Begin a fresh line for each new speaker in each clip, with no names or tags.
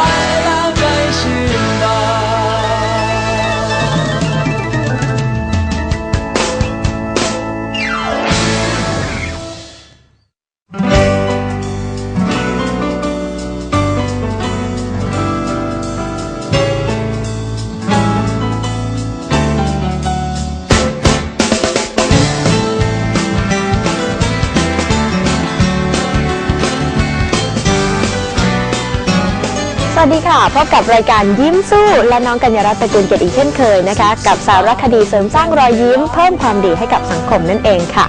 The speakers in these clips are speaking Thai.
า
ค่ะพบกับรายการยิ้มสู้และน้องกัญญารัตน์ตระกูลเกียรติอีกเช่นเคยนะคะ กับสารคดีเสริมสร้างรอยยิ้ม เพิ่มความดีให้กับสังคมนั่นเองค่ะ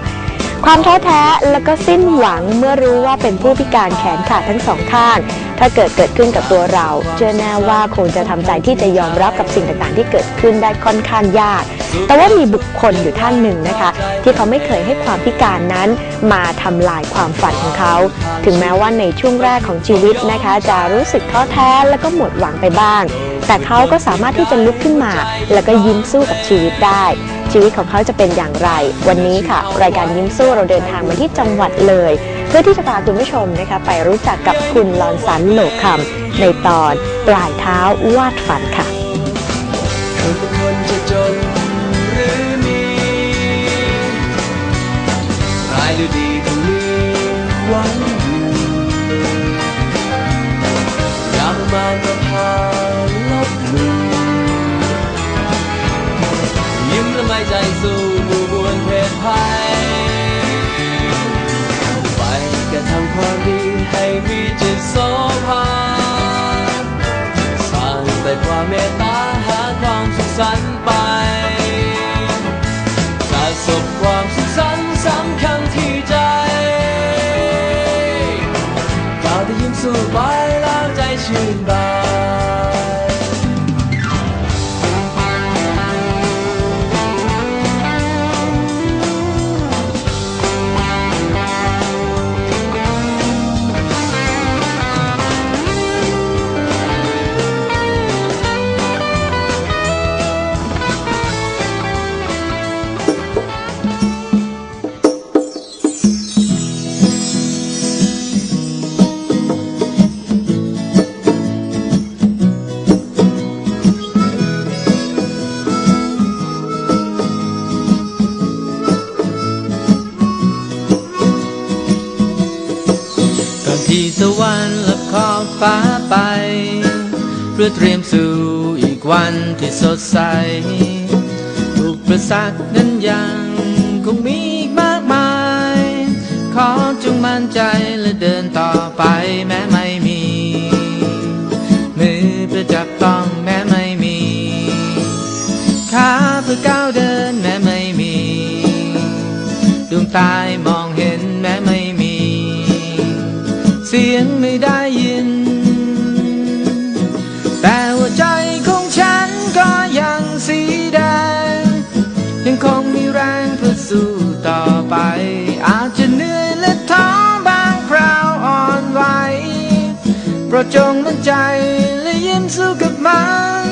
ความท้อแท้และก็สิ้นหวังเมื่อรู้ว่าเป็นผู้พิการแขนขาดทั้งสองข้างถ้าเกิดเกิดขึ้นกับตัวเรา เชื่อแน่ว่าคงจะทำใจที่จะยอมรับกับสิ่งต่างๆ ที่เกิดขึ้นได้ค่อนข้างยาก แต่ว่ามีบุคคลอยู่ท่านหนึ่งนะคะ ที่เขาไม่เคยให้ความพิการนั้นมาทำลายความฝันของเขา ถึงแม้ว่าในช่วงแรกของชีวิตนะคะ จะรู้สึกท้อแท้แล้วก็หมดหวังไปบ้าง แต่เขาก็สามารถที่จะลุกขึ้นมา แล้วก็ยิ้มสู้กับชีวิตได้ชีวิตของเขาจะเป็นอย่างไร วันนี้ค่ะ รายการยิ้มสู้เราเดินทางมาที่จังหวัดเลย พื่อที่จะพาคุณผู้ชมนะคะไปรู้จักกับคุณลอนสันโหลคำในตอนปลายเท้าวาดฝันค่ะ
คุณเป็นคนจะจนหรือมีร้องมีหวังอยู่ยามมานก็พาลบลู่ยิ้มและไม่ใจสู้บูบวนเพศภัย ความดีให้มีจิตโสภาสร้างแต่ความเมตตาหาความสุขสันต์ ฟ้าไป เพื่อเตรียมสู่อีกวันที่สดใสอุปสรรคนั้นยังคงมีอีกมากมาย ขอจงมั่นใจและเดินต่อไปแม้ไม่มี มือเพื่อจับต้องแม้ไม่มีขาเพื่อก้าวเดินแม้ไม่มีดวงตายม สีแดง ยังคงมีแรงเพื่อสู้ต่อไป อาจจะเหนื่อยและท้อบางคราวอ่อนไหวโปรดจงมั่นใจและยิ้มสู้กับมัน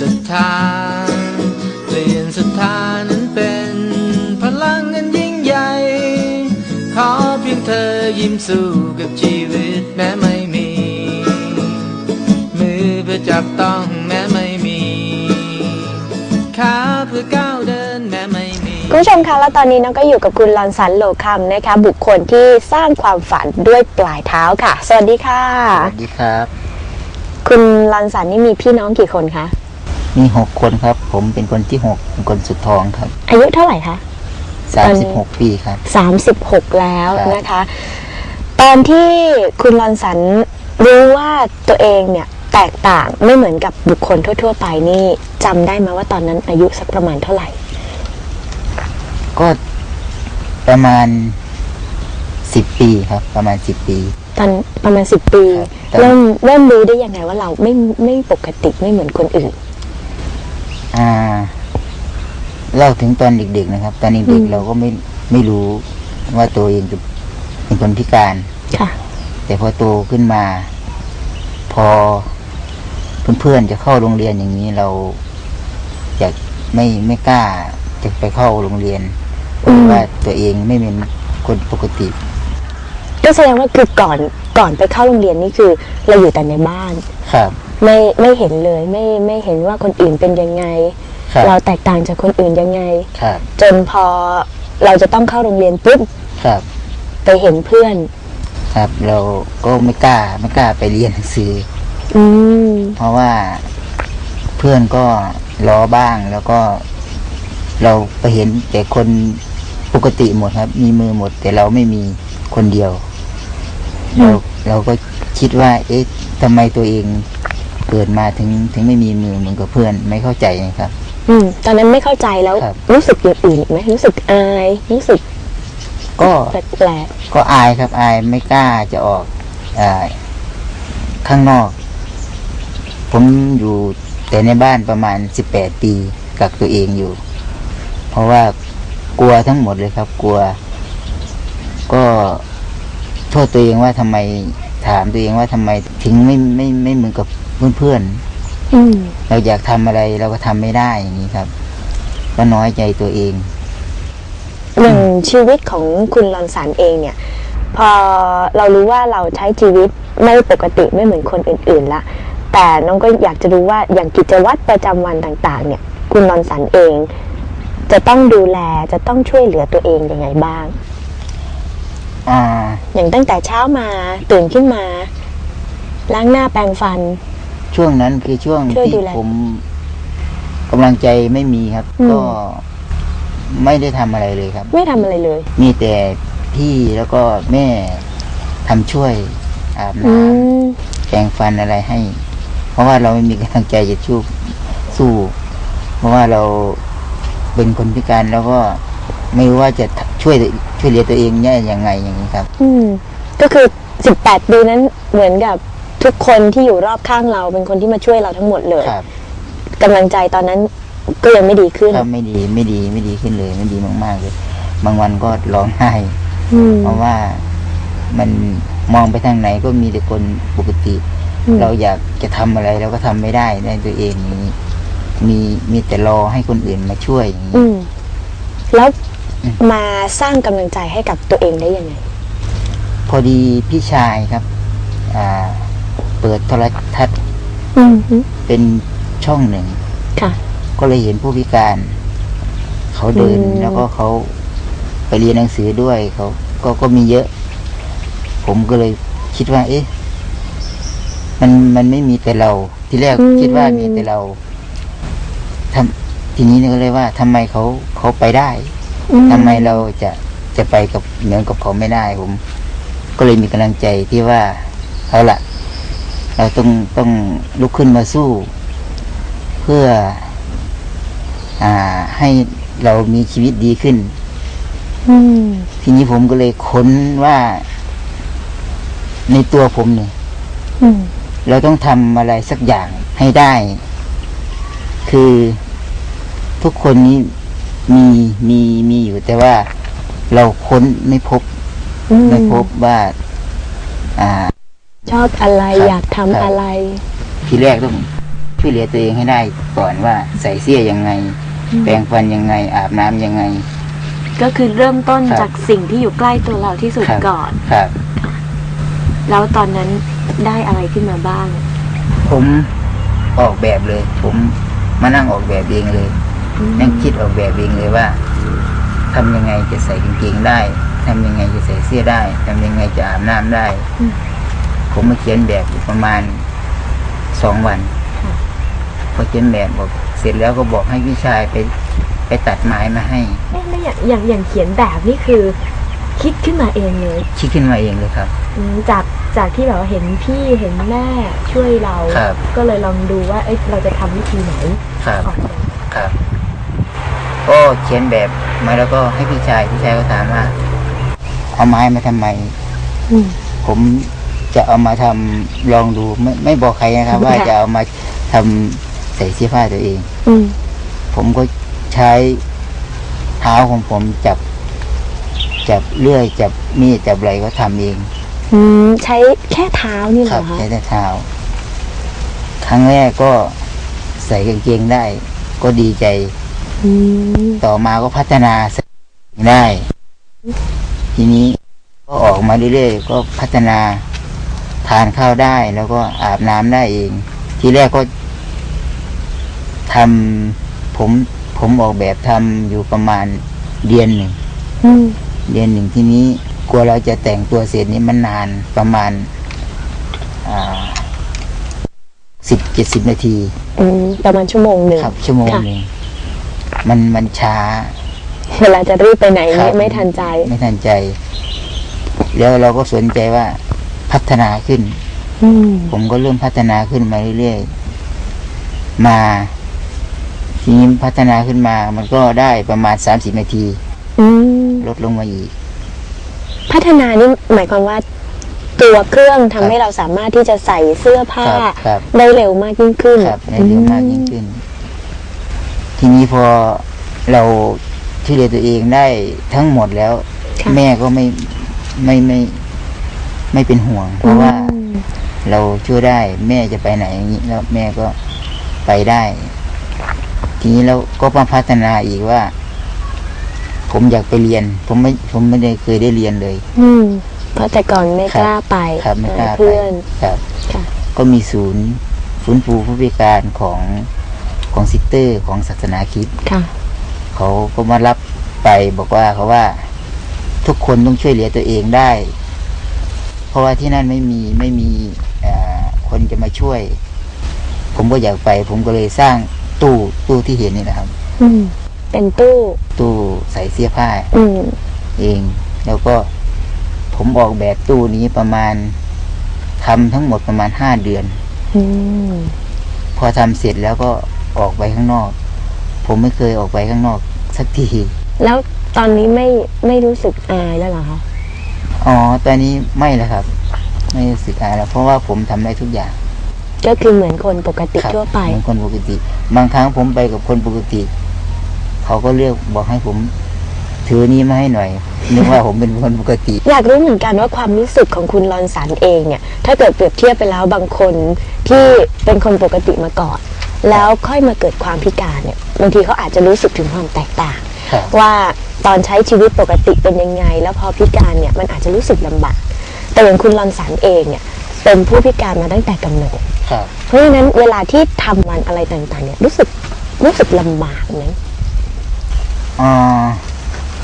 ศรัทธาเปลี่ยนศรัทธานั้นเป็นพลังอันยิ่งใหญ่ ขอเพียงเธอยิ้มสู้กับชีวิตแม้ไม่มี มือเพื่อจับต้องแม้ไม่มีขาเพื่อก้าวเดินแม้ไม่มี
คุณผู้ชมคะ แล้วตอนนี้น้องก็อยู่กับคุณลอนสันโหลคำนะคะ บุคคลที่สร้างความฝันด้วยปลายเท้าค่ะ สวัสดีค่ะ
สวัสดีครับ
คุณลอนสันนี่มีพี่น้องกี่คนคะ
มีหกคนครับ ผมเป็นคนที่หกเป็นคนสุดท้องครับ
อายุเท่าไหร่คะ
สามสิบหกปีครับ
36แล้ว
ครับ
นะคะ ตอนที่คุณลอนสันรู้ว่าตัวเองเนี่ยแตกต่างไม่เหมือนกับบุคคลทั่ว ๆ ไปนี่จำได้ไหมว่าตอนนั้นอายุสักประมาณเท่าไหร่
ก็ประมาณสิบปีครับ ประมาณสิบปี
ตอนประมาณสิบปี
ครับ
เริ่มเริ่มรู้ได้ยังไงว่าเราไม่ไม่ปกติไม่เหมือนคนอื่น
อ่าเล่าถึงตอนเด็กๆนะครับ ตอน
อื
เด็ก
ม
ๆเราก็ไม่ไม่รู้ว่าตัวเองจะเป็นคนพิการ
ค่ะ
แต่พอโตขึ้นมา พอเพื่อนๆจะเข้าโรงเรียนอย่างนี้เราอยากไม่ไม่กล้าจะไปเข้าโรงเรียนเพ
อืม
ราะว่าตัวเองไม่เป็นคนปกติ
ก็แสดงว่าคือก่อนก่อนไปเข้าโรงเรียนนี่คือ เราอยู่แต่ในบ้าน
ครับ
ไม่ไม่เห็นเลยไม่ไม่เห็นว่าคนอื่นเป็นยังไง
ครับ
เราแตกต่างจากคนอื่นยังไง
ครับ
จนพอเราจะต้องเข้าโรงเรียนปุ๊บ
ครับ
ไปเห็นเพื่อน
ครับเราก็ไม่กล้าไม่กล้าไปเรียนหนังสือ
อืม
เพราะว่าเพื่อนก็ล้อบ้างแล้วก็ เราไปเห็นแต่คนปกติหมดครับ มีมือหมด แต่เราไม่มีคนเดียว เราเราก็คิดว่า เอ๊ะทำไมตัวเอง เกิดมาถึงถึงไม่มีมือเหมือนกับเพื่อนไม่เข้าใจนะครับ
อืม ตอนนั้นไม่เข้าใจแล้ว
ครับ
รู้สึกอย่างอื่นอีกไหมรู้สึกอายรู้สึก
ก็
แปลก
ก็อายครับอายไม่กล้าจะออกอาข้างนอก ผมอยู่แต่ในบ้านประมาณสิบแปดปีกับตัวเองอยู่ เพราะว่ากลัวทั้งหมดเลยครับ กลัว ก็โทษตัวเองว่าทำไมถามตัวเองว่าทำไมถึงไม่ไม่ไม่เหมือนกับ เพื่อน
ๆอืม
ๆเราอยากทำอะไรเราก็ทำไม่ได้อย่างนี้ครับ ก็น้อยใจตัวเอง
อย่างชีวิตของคุณรอนสันเองเนี่ย พอเรารู้ว่าเราใช้ชีวิตไม่ปกติไม่เหมือนคนอื่นๆละแต่น้องก็อยากจะรู้ว่าอย่างกิจวัตรประจำวันต่าง ๆ เนี่ย คุณรอนสันเอง จะต้องดูแลจะต้องช่วยเหลือตัวเองยังไงบ้าง
อ่า
อย่างตั้งแต่เช้ามาตื่นขึ้นมา ล้างหน้าแปรงฟัน
ช่วงนั้นคือช่วง
ช่วย
ที่
ดูแล
ผมกำลังใจไม่มีครับ
อืม
ก็ไม่ได้ทำอะไรเลยครับ
ไม่ทำอะไรเลย
มีแต่พี่แล้วก็แม่ทำช่วยอาบ
อื
น้
มำ
แปรงฟันอะไรให้ เพราะว่าเราไม่มีกำลังใจจะชูสู้ เพราะว่าเราเป็นคนพิการแล้วก็ไม่รู้ว่าจะช่วยช่วยเหลือตัวเองเนี่ยยังไงอย่างนี้ครับ
อืม ก็คือ 18 ปีนั้นเหมือนกับ ทุกคนที่อยู่รอบข้างเราเป็นคนที่มาช่วยเราทั้งหมดเลย
ครับ
กำลังใจตอนนั้นก็ยังไม่ดีขึ้น
ครับไม่ดีไม่ดีไม่ดีขึ้นเลยไม่ดีมากๆเลย บางวันก็ร้องไห้
อืม
เพราะว่ามันมองไปทางไหนก็มีแต่คนปกติ
อืม
เราอยากจะทำอะไรเราก็ทำไม่ได้ในตัวเองอย่างนี้มีมีแต่รอให้คนอื่นมาช่วยอย่างนี้
อืม แล้ว
อืม
มาสร้างกำลังใจให้กับตัวเองได้ยังไง
พอดีพี่ชายครับ อ่าเปิดโทรทัศน์
อืมฮึ
เป็นช่องหนึ่ง
ค่ะ
ก็เลยเห็นผู้พิการ เขาเดิน
อืม
แล้วก็เขาไปเรียนหนังสือด้วยเขาก็ก็มีเยอะ ผมก็เลยคิดว่า เอ๊ะ มันมันไม่มีแต่เรา ที่แรกคิดว่ามีแต่เราทำทีนี้ก็เลยว่าทำไมเขาเขาไปได้
อื
ทำไมเราจะจะไปกับเหมือนกับเขาไม่ได้ผม ก็เลยมีกำลังใจที่ว่าเอาละ เราต้องต้องลุกขึ้นมาสู้ เพื่ออ่าให้เรามีชีวิตดีขึ้น
อืม
ทีนี้ผมก็เลยค้นว่าในตัวผมเนี่ย
อืม
เราต้องทำอะไรสักอย่างให้ได้ คือทุกคนนี้มีมีมีอยู่ แต่ว่าเราค้นไม่พบ
อืม
ไม่พบว่า อ่า
ชอบอะไร
ครับ
อยากทำ
ครับ
อะไร
ทีแรกต้องช่วยเหลือตัวเองให้ได้ก่อนว่าใส่เสื้อยังไงแปรงฟันยังไง อาบน้ำยังไง
ก็คือเริ่มต้น
ครับ
จากสิ่งที่อยู่ใกล้ตัวเราที่สุด
ครับ
ก่อน
ครับ
แล้วตอนนั้นได้อะไรขึ้นมาบ้าง
ผมออกแบบเลย ผมมานั่งออกแบบเองเลยนั่งคิดออกแบบเองเลยว่าทำยังไงจะใส่กางเกงได้ทำยังไงจะใส่เสื้อได้ทำยังไงจะอาบน้ำได้
อืม
ผมมาเขียนแบบอยู่ประมาณสองวัน
ค่ะ
พอเขียนแบบบอกเสร็จแล้วก็บอกให้พี่ชายไปไปตัดไม้มาให้
เอ๊ะแล้วอย่างอย่างอย่างเขียนแบบนี่คือ คิดขึ้นมาเองเลย
คิดขึ้นมาเองเลยครับ
อืมจากจากที่แบบว่าเห็นพี่เห็นแม่ช่วยเรา
ครับ
ก็เลยลองดูว่าเอ้ยเราจะทำวิธีไหน
ครับ
ออกมา
ครับก็เขียนแบบมาแล้วก็ให้พี่ชายพี่ชายก็ถามว่า เอาไม้มาทำไม
อืม
ผม จะเอามาทำลองดูไม่ไม่บอกใครนะครับ ว่า
ค่ะ
จะเอามาทำใส่เสื้อผ้าตัวเอง
อืม
ผมก็ใช้เท้าของผมจับ จับเลื่อย จับมีดจับอะไรก็ทำเอง
อืมใช้แค่เท้านี่เห
ค
ร
รั
อบคะ
ใช้แต่เท้า ครั้งแรกก็ใส่กางเกงได้ ก็ดีใจ
อืม
ต่อมาก็พัฒนาได้ ทีนี้ก็ออกมาเรื่อยๆก็พัฒนา ทานข้าวได้แล้วก็อาบน้ำได้เอง ทีแรกก็ทำผมผมออกแบบทำอยู่ประมาณเดือนหนึ่ง
อืม
เดือนหนึ่งทีนี้กลัวเราจะแต่งตัวเสร็จนี้มันนานประมาณสิบเจ็ดสิบนาที
อืมประมาณชั่วโมงหนึ่ง
ครับ ชั่วโมง
ค่ะ
หนึ่งมันมันช้า
เวลาจะรีบไปไหน
ครั
ไม่
บ
ไม่ทันใจ
ไม่ทันใจ แล้วเราก็สนใจว่า พัฒนาขึ้น
อืม
ผมก็เริ่มพัฒนาขึ้นมาเรื่อยๆ มาทีนี้พัฒนาขึ้นมา มันก็ได้ประมาณสามสิบนาที
อืม
ลดลงมาอีก
พัฒนานี่หมายความว่า ตัวเครื่องทำ
ครับ
ให้เราสามารถที่จะใส่เสื้อผ้า
ครับครับ
ได้เร็วมากยิ่งขึ้น
ครับได้เร็วมากยิ่งขึ้น ทีนี้พอเราช่วยเหลือตัวเองได้ทั้งหมดแล้ว
ค่ะ
แม่ก็ไม่ไม่ไม่ ไม่เป็นห่วง เพราะว่า
อืม
เราช่วยได้แม่จะไปไหนอย่างนี้แล้วแม่ก็ไปได้ ทีนี้เราก็มาพัฒนาอีกว่า ผมอยากไปเรียน ผมไม่ผมไม่ได้เคยได้เรียนเลย
อืมเพราะแต่ก่อนไม่
ครับ
กล้าไป
ครับไม่กล้า
หา
ไป
เพื่อน
ครับ
ค่ะ
ก็มีศูนย์ฟื้นฟูผู้พิการของของซิสเตอร์ของศาสนาคริด
ค่ะ
เขาก็มารับไปบอกว่าเขาว่า ทุกคนต้องช่วยเหลือตัวเองได้ เพราะว่าที่นั่นไม่มีไม่มีเอ่อคนจะมาช่วย ผมก็อยากไป ผมก็เลยสร้างตู้ตู้ที่เห็นนี่นะครับ
อืมเป็นตู้
ตู้ใส่เสื้อผ้า
อืม
เองแล้วก็ผมออกแบบตู้นี้ประมาณทำทั้งหมดประมาณห้าเดือน
อืม
พอทำเสร็จแล้วก็ออกไปข้างนอก ผมไม่เคยออกไปข้างนอกสักที
แล้วตอนนี้ไม่ไม่รู้สึกอายแล้วเหรอคะ
อ๋อ ตอนนี้ไม่แล้วครับ ไม่รู้สึกอายแล้วเพราะว่าผมทำได้ทุกอย่าง
ก็คือเหมือนคนปกติ
ครับ
ทั่วไป
เหมือนคนปกติ บางครั้งผมไปกับคนปกติ เขาก็เรียกบอกให้ผม ถือนี้มาให้หน่อยนึกว่าผมเป็นคนปกติ
อยากรู้เหมือนกันว่าความรู้สึกของคุณรอนสันเองเนี่ย ถ้าเกิดเปรียบเทียบไปแล้วบางคนที่เป็นคนปกติมาก่อน แล้วค่อยมาเกิดความพิการเนี่ยบางทีเขาอาจจะรู้สึกถึงความแตกต่าง
ครับ
ว่าตอนใช้ชีวิตปกติเป็นยังไง แล้วพอพิการเนี่ยมันอาจจะรู้สึกลำบากแต่อย่างคุณรอนสันเองเนี่ยเป็นผู้พิการมาตั้งแต่กำเนิด
ครับ
เพราะฉะนั้นเวลาที่ทำมันอะไรต่างๆ เนี่ยรู้สึกรู้สึกลำบากไหม
อ๋อ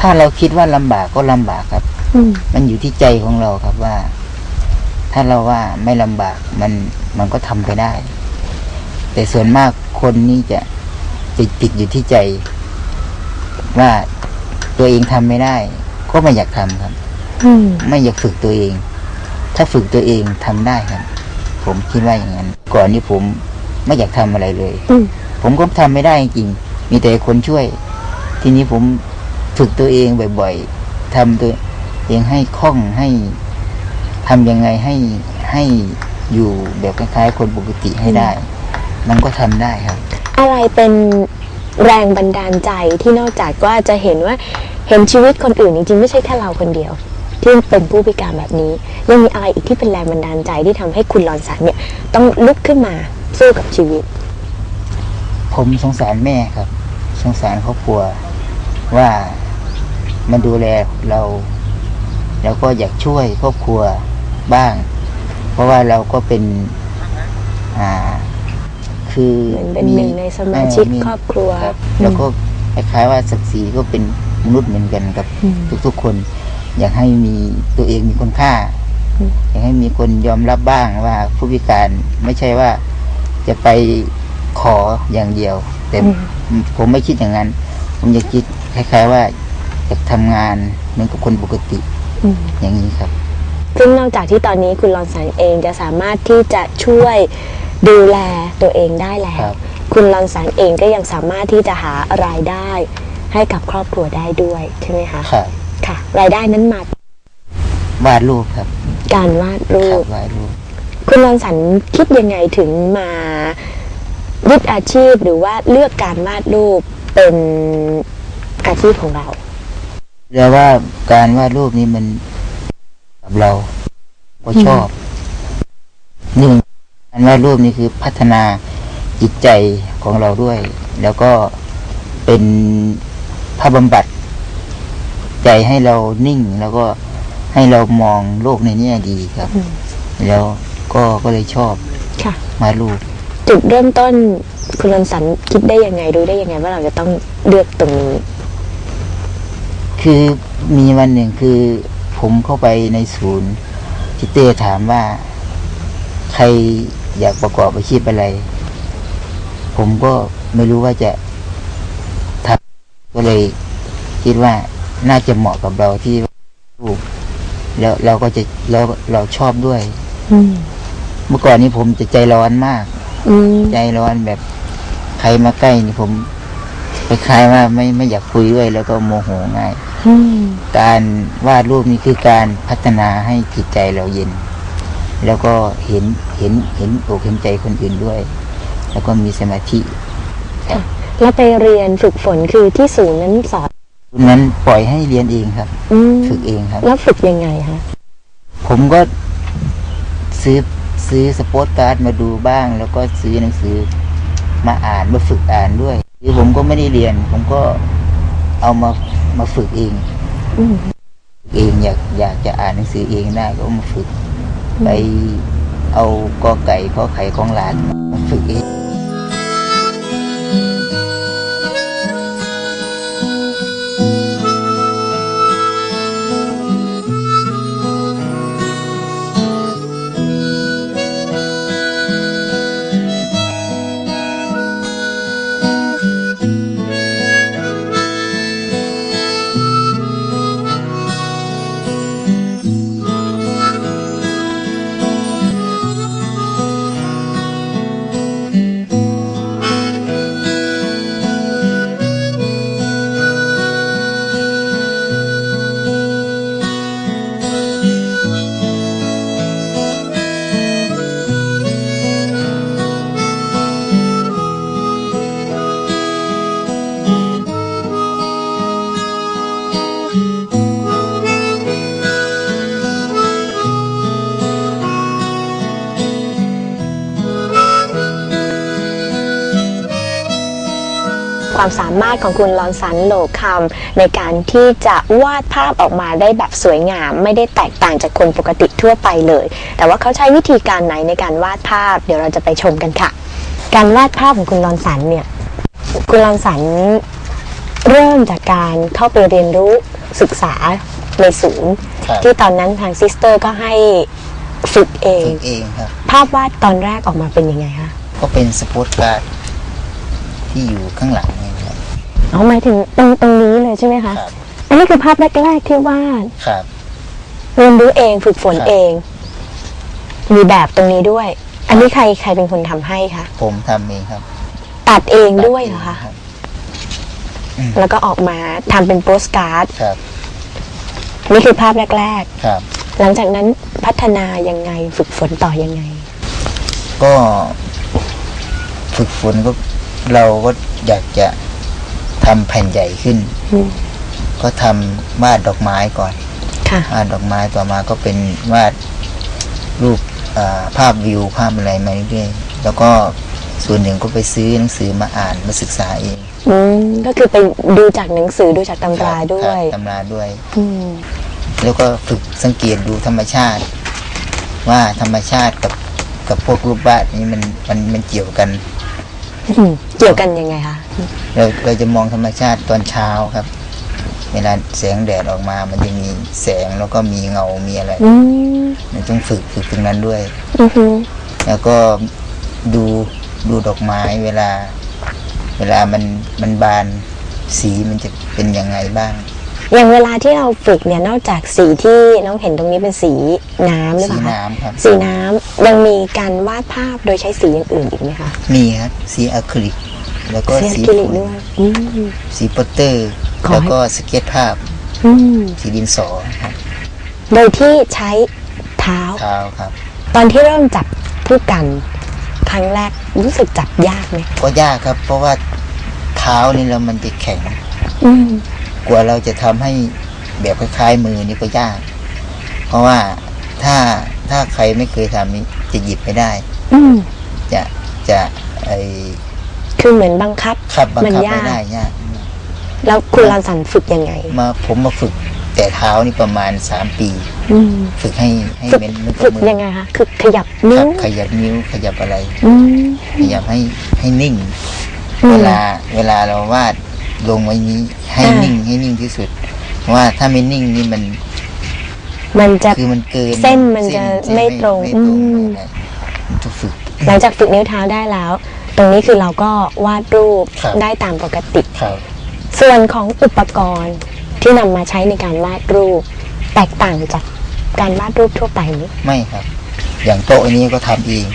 ถ้าเราคิดว่าลำบากก็ลำบากครับ
อืม
มันอยู่ที่ใจของเราครับว่า ถ้าเราว่าไม่ลำบากมันมันก็ทำไปได้ แต่ส่วนมากคนนี่จะจะติดอยู่ที่ใจ ว่าตัวเองทำไม่ได้ ก็ไม่อยากทำครับ
อืม
ไม่อยากฝึกตัวเอง ถ้าฝึกตัวเองทำได้ครับ ผมคิดว่าอย่างนั้น ก่อนนี้ผมไม่อยากทำอะไรเลย
อืม
ผมก็ทำไม่ได้จริงๆมีแต่คนช่วย ทีนี้ผมฝึกตัวเองบ่อยๆทำตัวเองให้คล่องให้ทำยังไงให้ให้อยู่แบบคล้ายๆคนปกติให้ได้ มันก็ทำได้ครับ
อะไรเป็น แรงบันดาลใจที่นอกจากว่าจะเห็นว่าเห็นชีวิตคนอื่นจริงๆไม่ใช่แค่เราคนเดียว ที่เป็นผู้พิการแบบนี้ ยังมีอะไรอีกที่เป็นแรงบันดาลใจที่ทำให้คุณรอนสันเนี่ยต้องลุกขึ้นมาสู้กับชีวิต
ผมสงสารแม่ครับ สงสารครอบครัวว่ามันดูแลเราแล้วก็อยากช่วยครอบครัวบ้าง เพราะว่าเราก็เป็นอ่า คือ
เหมือนเป็นหนึ่งในสมาชิก
เค
รอบครัว
ครับแล้วก็คล้ายๆว่าศักดิ์ศรีก็เป็นมนุษย์เหมือนกันกับ
อืม
ทุกๆคน อยากให้มีตัวเองมีคุณค่า
อืม
อยากให้มีคนยอมรับบ้างว่าผู้พิการไม่ใช่ว่าจะไปขออย่างเดียว แต่
อืม
ผมไม่คิดอย่างนั้น ผมอยากคิดคล้ายๆว่าอยากทำงานเหมือนกับคนปกติ
อืม
อย่างนี้ครับ
ซึ่งนอกจากที่ตอนนี้คุณรอนสันเองจะสามารถที่จะช่วย ดูแลตัวเองได้แล้
ควรับ
คุณรอนสันเองก็ยังสามารถที่จะหารายได้ ให้กับครอบครัวได้ด้วยใช่ไหมคะ
ครับ
ค่ะ รายได้นั้นมาวา
ดรูปครับ
การวาดรู
ครับ
ป
วาดรูป
คุณรอนสันคิดยังไงถึงมายึดอาชีพหรือว่าเลือกการวาดรูปเป็นอาชีพของเรา
แล้วว่าการวาดรูปนี้มันกับเราก็ชอบหนึ่งการวาดรูปนี่คือพัฒนาจิตใจของเราด้วย แล้วก็เป็นภาพบำบัดใจให้เรานิ่งแล้วก็ให้เรามองโลกในแง่ดีครับ
อืม
แล้วก็ก็เลยชอบ
ค่ะ
วาดรูป
จุดเริ่มต้นคุณรอนสันคิดได้ยังไงรู้ได้ยังไง ว่าเราจะต้องเลือกตรงนี้
คือมีวันหนึ่งคือผมเข้าไปในศูนย์ทิเต้ถามว่า ใคร อยากประกอบอาชีพอะไร ผมก็ไม่รู้ว่าจะทำก็เลย คิดว่าน่าจะเหมาะกับเราที่ลูกแล้วเราก็จะแล้วเราชอบด้วย
อืม
เมื่อก่อนนี้ผมจะใจร้อนมาก
อืม
ใจร้อนแบบใครมาใกล้นี่ผมคล้ายๆว่าไม่ไม่อยากคุยด้วย แล้วก็โมโหง่าย
อืม
การวาดรูปนี่คือการพัฒนาให้จิตใจเราเย็น แล้วก็เห็นเห็นเห็นอกเห็นใจคนอื่นด้วย แล้วก็มีสมาธิ
แล้วไปเรียนฝึกฝนคือที่ศูนย์นั้นสอน
คุณนั้นปล่อยให้เรียนเองครับ
อืม
ฝึกเองครับ
แล้วฝึกยังไงคะ
ผมก็ซื้อซื้อสปอตการ์ดมาดูบ้าง แล้วก็ซื้อหนังสือมาอ่านมาฝึกอ่านด้วยคือผมก็ไม่ได้เรียน ผมก็เอามามาฝึกเอง
อืม
เองอยากอยากจะอ่านหนังสือเองได้ก็เอามาฝึก ไปเอากอไก่ข
ความสามารถของคุณลอนสันโหลคำในการที่จะวาดภาพออกมาได้แบบสวยงาม ไม่ได้แตกต่างจากคนปกติทั่วไปเลย แต่ว่าเขาใช้วิธีการไหนในการวาดภาพ เดี๋ยวเราจะไปชมกันค่ะ การวาดภาพของคุณลอนสันเนี่ยคุณลอนสันเริ่มจากการเข้าไปเรียนรู้ศึกษาในศูนย์
ครับ
ที่ตอนนั้นทางซิสเตอร์ก็ให้ฝึกเอง
ฝึกเองครับ
ภาพวาดตอนแรกออกมาเป็นยังไงคะ
ก็เป็นสปอตการ์ดที่อยู่ข้างหลังนี่ครับ
อ๋อหมายถึงตรงตรงนี้เลยใช่ไหมคะ
ครับ
อันนี้คือภาพแรกๆที่วาด
ครับ
เรียนรู้เองฝึกฝน
ครับ
เอง มีแบบตรงนี้ด้วย อันนี้ใครใครเป็นคนทำให้คะ
ผมทำเองครับ
ตัดเองด้วยเหรอคะ
รับ
แล้วก็ออกมาทำเป็นโปสการ์ด
ครับ
นี่คือภาพแรก
ครับ
ๆ หลังจากนั้นพัฒนายังไงฝึกฝนต่อยังไง
ก็ฝึกฝนก็เราก็อยากจะ ทำแผ่นใหญ่ขึ้น
อืม
ก็ทำวาดดอกไม้ก่อน
ค่ะ
วาดดอกไม้ต่อมาก็เป็นวาดรูปอ่าภาพวิวภาพอะไรมาเรื่อยๆแล้วก็ส่วนหนึ่งก็ไปซื้อหนังสือมาอ่านมาศึกษาเอง
อืมก็คือไปดูจากหนังสือดูจากตำราด้
ควรับ
ย
ตำราด้วย
อืม
แล้วก็ฝึกสังเกตดูธรรมชาติ ว่าธรรมชาติกับกับพวกรูปวาดนี้มันมันมันเกี่ยวกัน
อืมเกี่ยวกันยังไงคะ
เราเราจะมองธรรมชาติตอนเช้าครับ เวลาแสงแดดออกมา มันจะมีแสงแล้วก็มีเงา มีอะไร
อืม
มันต้องฝึกฝึกตรงนั้นด้วย
อือฮึ
แล้วก็ดูดูดอกไม้เวลา เวลามันมันบานสีมันจะเป็นยังไงบ้าง
อย่างเวลาที่เราฝึกเนี่ยนอกจากสีที่น้องเห็นตรงนี้เป็นสีน้ำหรือเป
สี
ล่าคะ
น้ำครับ
สีน้ำยังมีการวาดภาพโดยใช้สีอย่างอื่นอีกไหมคะ
มีครับสีอะคริลิก แล้วก็
สีอะ
สี
คริลิก
ฝุ่น
ด้วยอืม
สีโปสเตอร์
ขอให้
แล้วก็สเก็ตภาพ
อืม
สีดินสอครับ
โดยที่ใช้เท้า
เท้าครับ
ตอนที่เริ่มจับผู้กัน ครั้งแรกรู้สึกจับยากไหม
ก็ยากครับ เพราะว่าเท้านี่เรามันจะแข็ง
อืม
กว่าเราจะทำให้แบบคล้ายๆมือนี่ก็ยาก เพราะว่าถ้าถ้าใครไม่เคยทำนี่จะหยิบไม่ได้
อืม
จะจะไอ
คือเหมือนบังคับ
ขับบัง
มัน
คับ
ยาก
ไม่ได้ยาก
แล้วคุณรันสันฝึกยังไง
มาผมมาฝึกแต่เท้านี่ประมาณสามปี
อืม
ฝึกให้ให้
ฝึก
เป็นมือ
ฝึ
กับ
ก
มือ
ยังไงคะคือขยับ
ค
นิ้
รั
ว
บขยับนิ้วขยับอะไร
อืม
ขยับให้ให้นิ่ง
อืม
เวลาเวลาเราวาดลงไว้นี้ให้
อ่านิ่
นิ่งให้นิ่งที่สุดเพราะว่าถ้าไม่นิ่งนี่มัน
มันจะ
คือมันเกิน
เส้นมันจะ
เส้น
ไม่ตรง
ไม่ตรง
อืม
นะมันต้องฝึก
หลังจากฝึกนิ้วเท้าได้แล้ว ตรงนี้คือเราก็วาดรูป
ครับ
ได้ตามปกติ
ครับ
ส่วนของอุปกรณ์ที่นำมาใช้ในการวาดรูป แตกต่างจากการวาดรูปทั่วไปไหม
ไม่ครับ อย่างโต๊ะอันนี้ก็ทำเอง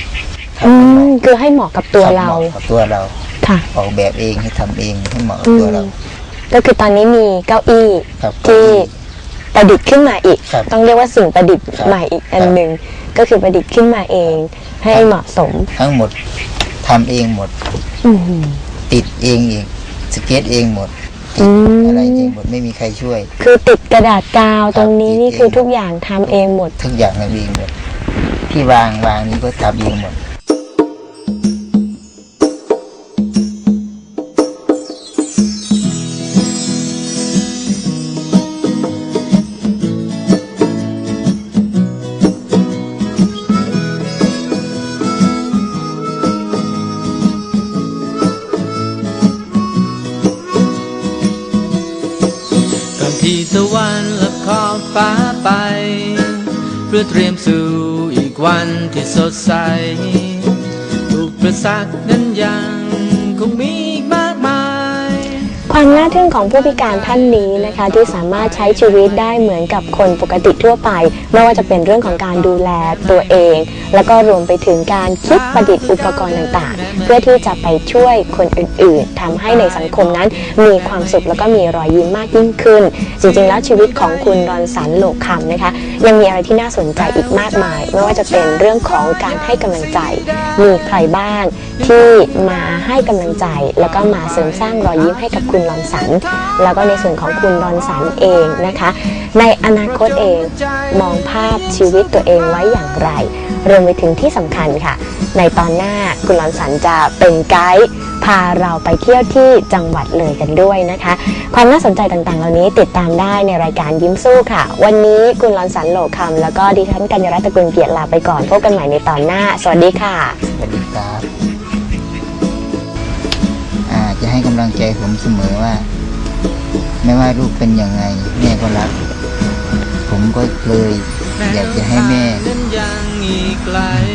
ทำ
อื
เอง
มคือให้เหมาะกับตัวเรา
หมาะกับตัวเรา
ค่ะ
ออกแบบเองให้ทำเองให้เหมาะกับ
อื
ตัว
ม
เรา
ก็คือตอนนี้มีเก้าอี้
ครับ
ที่ประดิษฐ์ขึ้นมาอีก
ครับ
ต้องเรียกว่าสิ่งประดิษฐ์
ครับ
ใหม่อีกอัน
ครับ
หนึ่งก็คือประดิษฐ์ขึ้นมาเอง ให้เหมาะสม
ทั้งหมด ทำเองหมด
อืม
ติดเองเองสเก็ตเองหมดติ
อื
ด
ม
อะไรเองหมดไม่มีใครช่วย
คือติดกระดาษกาวตรงนี้
ครับ
นี่คือ
ติดเอง
ทุกอย่างทำเองหมด
ทุกอย่างทำเองหมดที่วางวางนี้ก็ทำเองหมด
เตรียมสู่อีกวันที่สดใส อุปสรรคนั้นยังคงมีมากมาย
ความน่าทึ่งของผู้พิการท่านนี้นะคะ ที่สามารถใช้ชีวิตได้เหมือนกับคนปกติทั่วไป ไม่ว่าจะเป็นเรื่องของการดูแลตัวเอง แล้วก็รวมไปถึงการคิดประดิษฐ์อุปกรณ์ต่างๆ เพื่อที่จะไปช่วยคนอื่นๆทำให้ในสังคมนั้นมีความสุขแล้วก็มีรอยยิ้มมากยิ่งขึ้น จริงๆแล้วชีวิตของคุณรอนสันโลกคำนะคะ ยังมีอะไรที่น่าสนใจอีกมากมาย ไม่ว่าจะเป็นเรื่องของการให้กำลังใจ มีใครบ้างที่มาให้กำลังใจ แล้วก็มาเสริมสร้างรอยยิ้มให้กับคุณรอนสัน แล้วก็ในส่วนของคุณรอนสันเองนะคะ ในอนาคตเองมองภาพชีวิตตัวเองไว้อย่างไร รวมไปถึงที่สำคัญค่ะ ในตอนหน้าคุณรอนสันจะเป็นไกด์พาเราไปเที่ยวที่จังหวัดเลยกันด้วยนะคะ ความน่าสนใจต่างๆ เหล่านี้ติดตามได้ในรายการยิ้มสู้ค่ะ วันนี้คุณรอนสันโลคำแล้วก็ดิฉันกัญญารัตน์ตระกุลเกียรติลาไปก่อนพบกันใหม่ในตอนหน้า สวัสดีค่ะ
สวัสดีครับอ่าจะให้กำลังใจผมเสมอว่า ไม่ว่าลูกเป็นยังไง แม่ก็รัก ผมก็เลยอยากจะให้แม่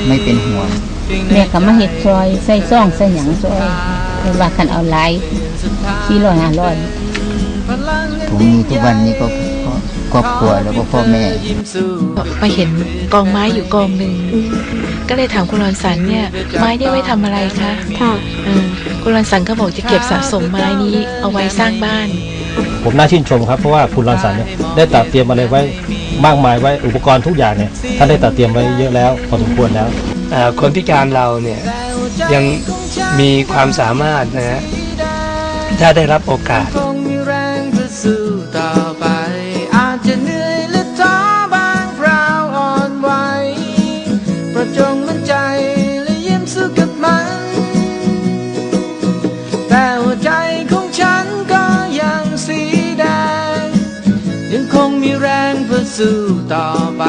ไม่เป็นห่วง
แม่ก็มาเฮ็ดซอยใส่ซ่องใส่หยังซอยเรียกว่าคันเอาหลายสี่ร้อยห้าร้อย
ผมมีทุกวันนี้ก็เพราะ ครอบครัวแล้วก็พ่อแม่
มาเห็นกองไม้อยู่กองหนึ่ง ก็เลยถามคุณรอนสันเนี่ยไม้นี่ไว้ทำอะไรคะ
ค่ะ
เออคุณรอนสันก็บอกจะเก็บสะสมไม้นี้เอาไว้สร้างบ้าน
ผมน่าชื่นชมครับเพราะว่าคุณรังสรรค์เนี่ยได้ตัดเตรียมอะไรไว้มากมายไว้อุปกรณ์ทุกอย่างเนี่ยท่านได้ตัดเตรียมไว้เยอะแล้วพอสมควรแล้ว
อ่าคนพิการเราเนี่ยยังมีความสามารถนะฮะถ้าได้รับโอกาส
สู้ต่อไป